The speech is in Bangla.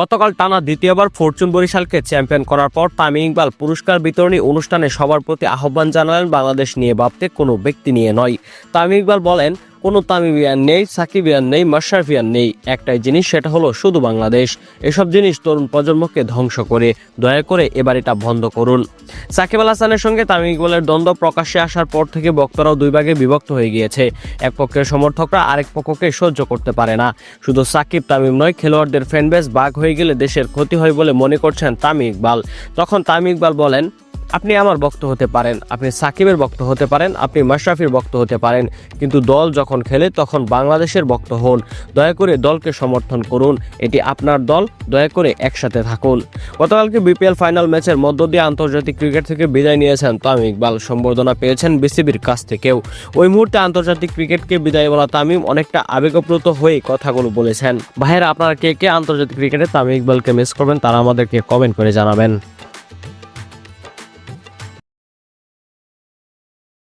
গতকাল টানা দ্বিতীয়বার ফরচুন বরিশালকে চ্যাম্পিয়ন করার পর তামিম ইকবাল পুরস্কার বিতরণী অনুষ্ঠানে সবার প্রতি আহ্বান জানালেন বাংলাদেশ নিয়ে ভাবতে কোনো ব্যক্তি নিয়ে নয়। তামিম ইকবাল বলেন কোনো তামিমিয়ান নেই, সাকিবিয়ান নেই, মাশরাফিয়ান নেই। একটাই জিনিস, সেটা হলো শুধু বাংলাদেশ। এসব জিনিস তরুণ প্রজন্মকে ধ্বংস করে। দয়া করে এবার এটা বন্ধ করুন। সাকিব আল হাসানের সঙ্গে তামিম ইকবালের দ্বন্দ্ব প্রকাশ্যে আসার পর থেকে বক্তারাও দুই ভাগে বিভক্ত হয়ে গিয়েছে। এক পক্ষের সমর্থকরা আরেক পক্ষকে সহ্য করতে পারে না। শুধু সাকিব তামিম নয়, খেলোয়াড়দের ফ্যানবেস বাঘ হয়ে গেলে দেশের ক্ষতি হয় বলে মনে করছেন তামিম ইকবাল। তখন তামিম ইকবাল বলেন আপনি আমার বক্ত হতে পারেন, আপনি সাকিবের বক্ত হতে পারেন, আপনি মাশরাফির বক্ত হতে পারেন, কিন্তু দল যখন খেলে তখন বাংলাদেশের বক্ত হন। দয়া করে দলকে সমর্থন করুন, এটি আপনার দল, দয়া করে একসাথে থাকুন। গতকালকে বিপিএল ফাইনাল ম্যাচের মধ্য দিয়ে আন্তর্জাতিক ক্রিকেট থেকে বিদায় নিয়েছেন তামিম ইকবাল। সম্বর্ধনা পেয়েছেন বিসিবির কাছ থেকেও। ওই মুহূর্তে আন্তর্জাতিক ক্রিকেটকে বিদায় বলা তামিম অনেকটা আবেগপ্রত হয়ে কথাগুলো বলেছেন। ভাইয়েরা, আপনারা কে কে আন্তর্জাতিক ক্রিকেটে তামিম ইকবালকে মিস করবেন, তারা আমাদেরকে কমেন্ট করে জানাবেন।